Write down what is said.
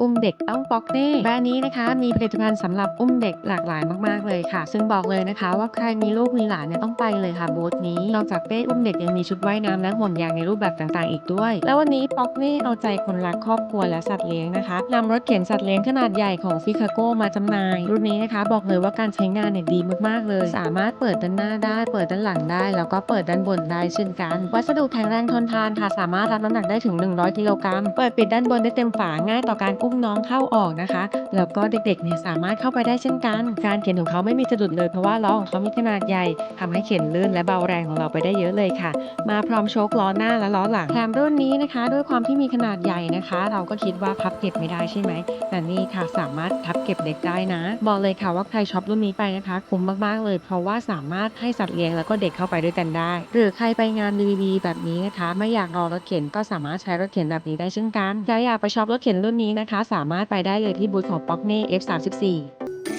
อุ้มเด็กต้องป๊อกเน่แบรนด์นี้นะคะ มีผลิตภัณฑ์สำหรับอุ้มเด็กหลากหลายมากๆเลยค่ะ ซึ่งบอกเลยนะคะ ว่าใครมีลูกมีหลานเนี่ยต้องไปเลยค่ะบูธนี้นอกจากเป้อุ้มเด็กยังมีชุดว่ายน้ำและห่วงยางในรูปแบบต่างๆ อีกด้วย แล้ววันนี้ป๊อกเน่เอาใจคนรักครอบครัวและสัตว์เลี้ยงนะคะนำรถเข็นสัตว์เลี้ยงขนาดใหญ่ของฟิคาโกมาจำหน่าย รุ่นนี้นะคะบอกเลยว่าการใช้งานเนี่ยดีมากๆเลย สามารถเปิดด้านหน้าได้ เปิดด้านหลังได้ แล้วก็เปิดด้านบนได้เช่นกัน วัสดุแข็งแรงทนทานค่ะสามารถรับน้ำหนักได้ถึง 100 กิโลกรัมเปิดปิดด้านบนได้เต็มฝาง่ายต่อการอุมน้องเข้าออกนะคะ แล้วก็เด็กๆเนี่ยสามารถเข้าไปได้เช่นกัน การเข็นของเขาไม่มีสะดุดเลยเพราะว่าล้อของเขามีขนาดใหญ่ทำให้เข็นลื่นและเบาแรงของเราไปได้เยอะเลยค่ะ มาพร้อมโชคล้อหน้าและล้อหลังแถมรุ่นนี้นะคะ ด้วยความที่มีขนาดใหญ่นะคะ เราก็คิดว่าพับเก็บไม่ได้ใช่ไหมแต่นี่ค่ะสามารถพับเก็บเด็กได้นะ บอกเลยค่ะว่าใครช็อปรุ่นนี้ไปนะคะคุ้มมากๆเลย เพราะว่าสามารถให้สัตว์เลี้ยงแล้วก็เด็กเข้าไปด้วยกันได้ หรือใครไปงาน DVD แบบนี้นะคะ ไม่อยากรอรถเข็นก็สามารถใช้รถเข็นแบบนี้ได้เช่นกันใครอยากไปช็อปรถเข็นรุ่นนี้นะคะสามารถไปได้เลยที่บูธของ p o c k n e F34